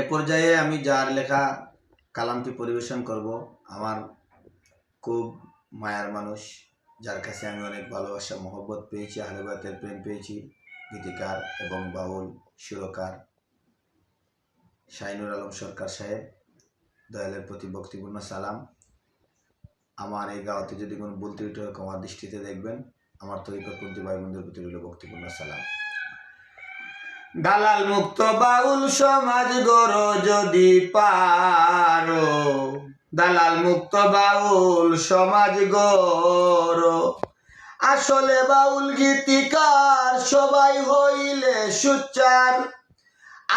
এ পর্যায়ে আমি যার লেখা কালামটি পরিবেশন করব, আমার খুব মায়ার মানুষ, যার কাছে আমি অনেক ভালোবাসা, মহব্বত পেয়েছি আহলেবাতের প্রেম পেয়েছি, গীতিকার এবং বাউল সুরকার। শাহিনুর আলম সরকার সাহেব, দয়ালের প্রতি ভক্তিপূর্ণ সালাম। আমার এই গাওয়াতে যদি কোনো ভুল ত্রুটি হয় আমার দৃষ্টিতে দেখবেন। আমার তরিকতপন্থী ভাই বোনদের প্রতি রইল ভক্তিপূর্ণ সালাম। দালাল মুক্ত বাউল সমাজ গড় যদি পারো। দালাল মুক্ত বাউল সমাজ গড়। আসলে বাউল গীতিকার সবাই হইলে সুচার।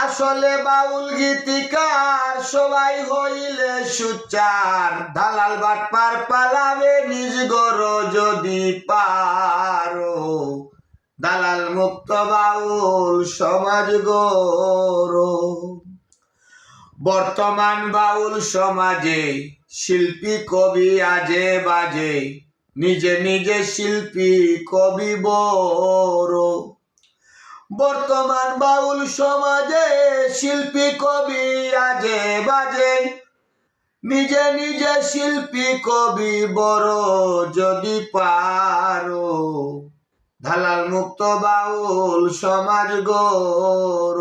আসলে বাউল গীতিকার সবাই হইলে সুচার। দালাল বাটপার পালাবে নিজ গড় যদি পারো। দালাল মুক্ত বাউল সমাজ গড়। বর্তমান বাউল সমাজে শিল্পী কবি আজে বাজে, নিজে নিজে শিল্পী কবি বড়। বর্তমান বাউল সমাজে শিল্পী কবি আজে বাজে, নিজে নিজে শিল্পী কবি বড় যদি পারো। দালাল মুক্ত বাউল সমাজ গৌর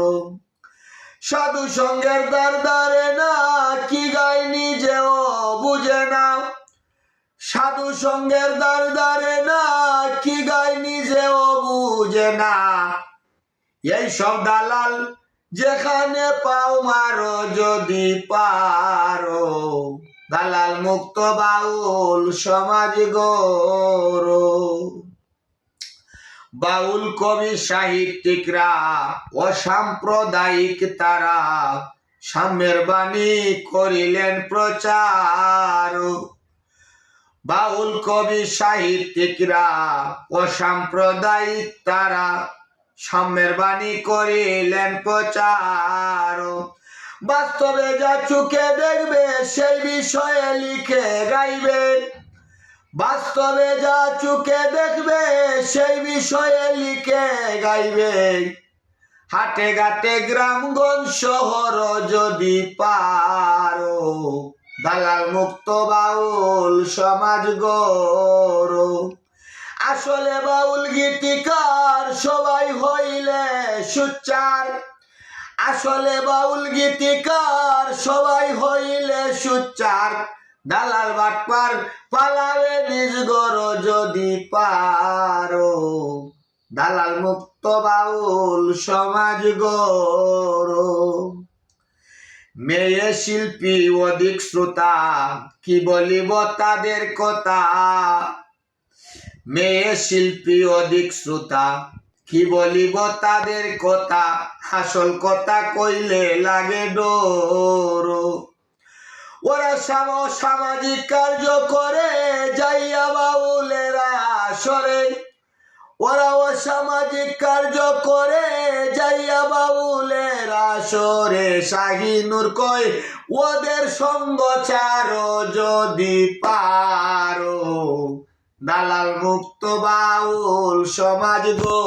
সাধু সঙ্গের দ্বার দারে না কি গায় নিজেও বুঝে না সাধু সঙ্গের দ্বার দারে না কি গায় নিজেও বুঝে না। এই সব দালাল যেখানে পাও মারো যদি পারো। দালাল মুক্ত বাউল সমাজ গৌরব। বাউল কবি, সাহিত্যিকরা, অসাম্প্রদায়িক তারা সাম্যের বাণী করিলেন প্রচার। বাউল কবি, সাহিত্যিকরা, অসাম্প্রদায়িক তারা সাম্যের বাণী করিলেন প্রচার। বাস্তবে যা চুকে দেখবে, সেই বিষয়ে লিখে গাইবেন। বাস্তবে যা চুকে দেখবে, সেই বিষয়ে লিখে গাইবে। হাটে ঘাটে গ্রামগঞ্জ শহর যদি পারো, দালাল মুক্ত বাউল সমাজ গড়। আসলে বাউল গীতিকার সবাই হইলে সুচার। আসলে বাউল গীতিকার সবাই হইলে সুচার। দালাল বাটপার পালাবে নিজ গড় যদি পারো। দালাল মুক্ত বাউল সমাজ গড়। মেয়ে শিল্পী অধিক শ্রোতা, কি বলিব তাদের কথা? মেয়ে শিল্পী অধিক শ্রোতা, কি বলিব তাদের কথা? আসল কথা কইলে লাগে ডোর। ওরা সাম সামাজিক কার্য করে, যাইয়া বাউলেরা সরে। ওরা অসামাজিক কার্য করে, যাইয়া বাউলেরা সরে। শাহিনুর কয়, ওদের সঙ্গ ছাড়ো যদি পারো। দালাল মুক্ত বাউল সমাজ গো।